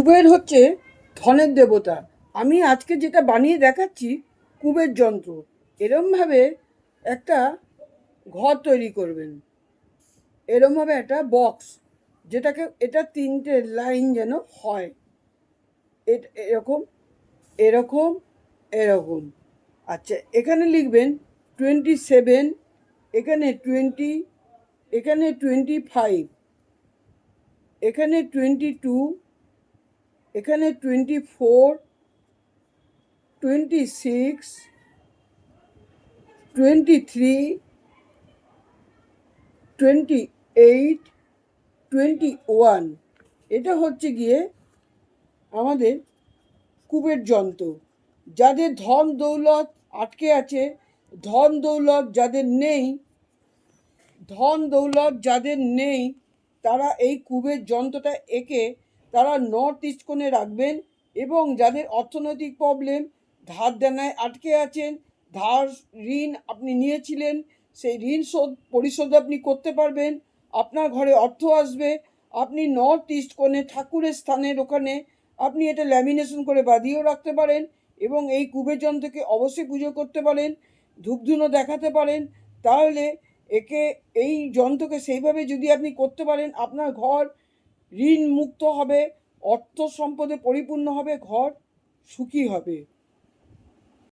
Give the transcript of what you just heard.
কুবের হচ্ছে ধনের দেবতা। আমি আজকে যেটা বানিয়ে দেখাচ্ছি, কুবের যন্ত্র। এরমভাবে একটা ঘর তৈরি করবেন। এরমভাবে একটা বক্স যেটাকে এটা তিনটে লাইন যেন হয়। এরকম এরকম এরকম। আচ্ছা এখানে লিখবেন টোয়েন্টি সেভেন এখানে টোয়েন্টি এখানে টোয়েন্টি ফাইভ এখানে টোয়েন্টি টু এখানে twenty four twenty six twenty three twenty eight twenty one এটা হচ্ছে গিয়ে আমাদের কুবের যন্ত্র। যাদের ধন দৌলত আটকে আছে, ধন দৌলত যাদের নেই, ধন দৌলত যাদের নেই, তারা এই কুবের যন্ত্রটা এঁকে তারা নর্থ ইস্ট কোণে রাখবেন এবং যাদের অর্থনৈতিক প্রবলেম ধার দেনায় আটকে আছেন, ধার ঋণ আপনি নিয়েছিলেন, সেই ঋণ শোধ, পরিশোধ আপনি করতে পারবেন, আপনার ঘরে অর্থ আসবে, আপনি নর্থ ইস্ট কোণে ঠাকুরের স্থানের ওখানে আপনি এটা ল্যামিনেশন করে বাঁধিয়েও রাখতে পারেন এবং এই কুবের যন্ত্রকে অবশ্যই পুজো করতে পারেন, ধূপধুনো দেখাতে পারেন, তাহলে একে, এই যন্ত্রকে সেইভাবে যদি আপনি করতে পারেন, আপনার ঘর ঋণ মুক্ত হবে অর্থ সম্পদে পরিপূর্ণ হবে ঘর সুখী হবে।